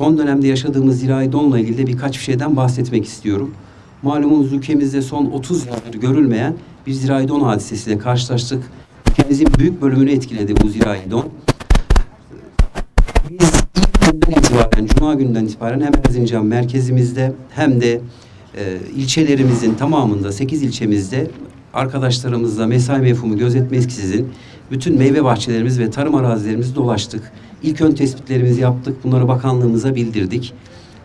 son dönemde yaşadığımız zirai donla ilgili de birkaç bir şeyden bahsetmek istiyorum. Malumunuz ülkemizde son 30 yıldır görülmeyen bir zirai don hadisesiyle karşılaştık. Ülkemizin büyük bölümünü etkiledi bu zirai don. Biz günden itibaren, Cuma günden itibaren hem Erzincan merkezimizde hem de e, ilçelerimizin tamamında, 8 ilçemizde arkadaşlarımızla mesai mefhumu gözetmeksizin bütün meyve bahçelerimiz ve tarım arazilerimizi dolaştık. İlk ön tespitlerimizi yaptık. Bunları bakanlığımıza bildirdik.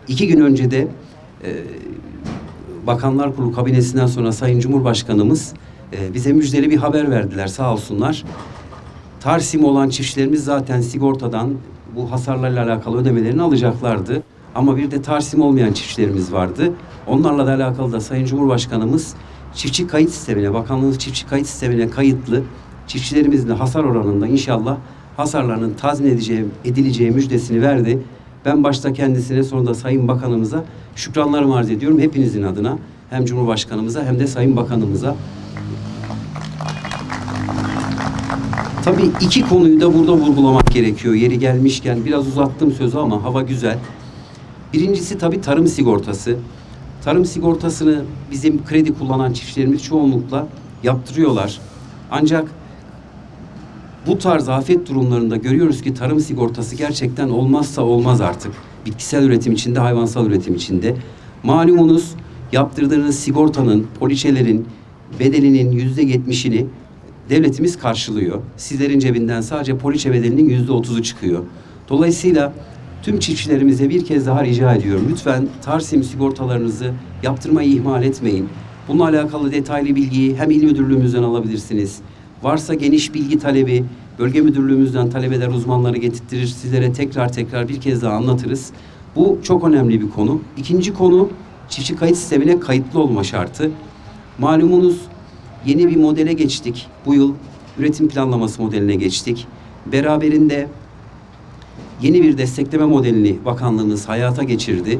İki gün önce de e, Bakanlar Kurulu kabinesinden sonra Sayın Cumhurbaşkanımız e, bize müjdeli bir haber verdiler sağ olsunlar. Tarsim olan çiftçilerimiz zaten sigortadan bu hasarlarla alakalı ödemelerini alacaklardı. Ama bir de Tarsim olmayan çiftçilerimiz vardı. Onlarla da alakalı da Sayın Cumhurbaşkanımız çiftçi kayıt sistemine, bakanlığımız çiftçi kayıt sistemine kayıtlı çiftçilerimizin hasar oranında inşallah hasarlarının tazmin edeceği, edileceği müjdesini verdi. Ben başta kendisine sonra da Sayın Bakanımıza şükranlarımı arz ediyorum hepinizin adına. Hem Cumhurbaşkanımıza hem de Sayın Bakanımıza. Tabii iki konuyu da burada vurgulamak gerekiyor. Yeri gelmişken biraz uzattım sözü ama hava güzel. Birincisi tabii tarım sigortası. Tarım sigortasını bizim kredi kullanan çiftçilerimiz çoğunlukla yaptırıyorlar. Ancak bu tarz afet durumlarında görüyoruz ki tarım sigortası gerçekten olmazsa olmaz artık. Bitkisel üretim içinde, hayvansal üretim içinde. Malumunuz yaptırdığınız sigortanın, poliçelerin bedelinin yüzde yetmişini devletimiz karşılıyor. Sizlerin cebinden sadece poliçe bedelinin yüzde otuzu çıkıyor. Dolayısıyla tüm çiftçilerimize bir kez daha rica ediyorum. Lütfen Tarsim sigortalarınızı yaptırmayı ihmal etmeyin. Bununla alakalı detaylı bilgiyi hem il müdürlüğümüzden alabilirsiniz. Varsa geniş bilgi talebi bölge müdürlüğümüzden talep eder uzmanları getirtirir. Sizlere tekrar tekrar bir kez daha anlatırız. Bu çok önemli bir konu. İkinci konu çiftçi kayıt sistemine kayıtlı olma şartı. Malumunuz yeni bir modele geçtik. Bu yıl üretim planlaması modeline geçtik. Beraberinde yeni bir destekleme modelini bakanlığımız hayata geçirdi.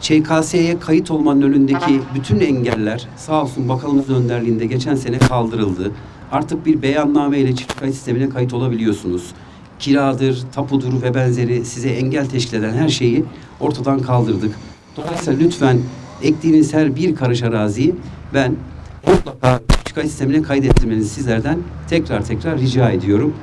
ÇKS'ye kayıt olmanın önündeki bütün engeller sağ olsun bakanımız önderliğinde geçen sene kaldırıldı. Artık bir beyanname ile çift kayıt sistemine kayıt olabiliyorsunuz. Kiradır, tapudur ve benzeri size engel teşkil eden her şeyi ortadan kaldırdık. Dolayısıyla lütfen ektiğiniz her bir karış araziyi ben mutlaka çift kayıt sistemine kaydettirmenizi sizlerden tekrar tekrar rica ediyorum.